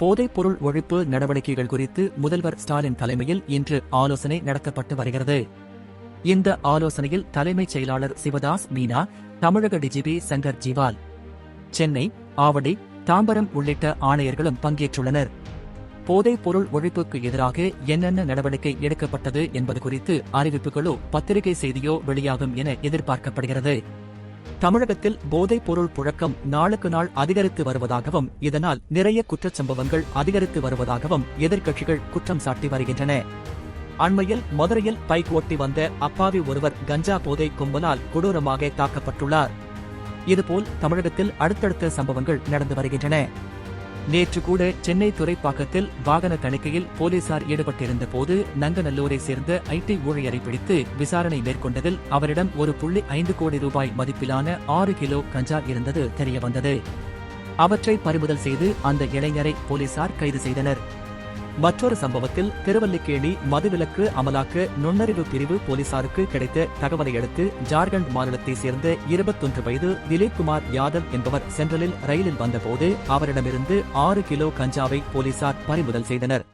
போதைப்பொருள் ஒழிப்பு நடவடிக்கைகள் குறித்து முதல்வர் ஸ்டாலின் தலைமையில் இன்று ஆலோசனை நடத்தப்பட்டு வருகிறது. இந்த ஆலோசனையில் தலைமைச் செயலாளர் சிவதாஸ் மீனா தமிழக டிஜிபி சங்கர் ஜிவால் சென்னை ஆவடி தாம்பரம் உள்ளிட்ட ஆணையர்களும் பங்கேற்றுள்ளனர். போதைப் பொருள் ஒழிப்புக்கு எதிராக என்னென்ன நடவடிக்கை எடுக்கப்பட்டது என்பது குறித்து அறிவிப்புகளோ பத்திரிகை செய்தியோ வெளியாகும் என எதிர்பார்க்கப்படுகிறது. தமிழகத்தில் போதைப் பொருள் புழக்கம் நாளுக்கு நாள் அதிகரித்து வருவதாகவும் இதனால் நிறைய குற்றச்சம்பவங்கள் அதிகரித்து வருவதாகவும் எதிர்க்கட்சிகள் குற்றம் சாட்டி வருகின்றன. அண்மையில் மதுரையில் பைக் ஓட்டி வந்த அப்பாவி ஒருவர் கஞ்சா போதை கும்பலால் கொடூரமாக தாக்கப்பட்டுள்ளார். இதுபோல் தமிழகத்தில் அடுத்தடுத்த சம்பவங்கள் நடந்து வருகின்றன. நேற்று கூட சென்னை துறைப்பாக்கத்தில் வாகன தணிக்கையில் போலீசார் ஈடுபட்டிருந்த போது நங்கநல்லூரை சேர்ந்த ஐடி ஊழியரை பிடித்து விசாரணை மேற்கொண்டதில் அவரிடம் ஒரு புள்ளி ஐந்து கோடி ரூபாய் மதிப்பிலான ஆறு கிலோ கஞ்சா இருந்தது தெரியவந்தது. அவற்றை பறிமுதல் செய்து அந்த இளைஞரை போலீசார் கைது செய்தனர். மற்றொரு சம்பவத்தில் திருவல்லிக்கேணி மதுவிலக்கு அமலாக்க நுண்ணறிவு பிரிவு போலீசாருக்கு கிடைத்த தகவலை அடுத்து ஜார்க்கண்ட் மாநிலத்தை சேர்ந்த இருபத்தொன்று வயது திலீப்குமார் யாதவ் என்பவர் சென்ட்ரலில் ரயிலில் வந்தபோது அவரிடமிருந்து ஆறு கிலோ கஞ்சாவை போலீசார் பறிமுதல் செய்தனர்.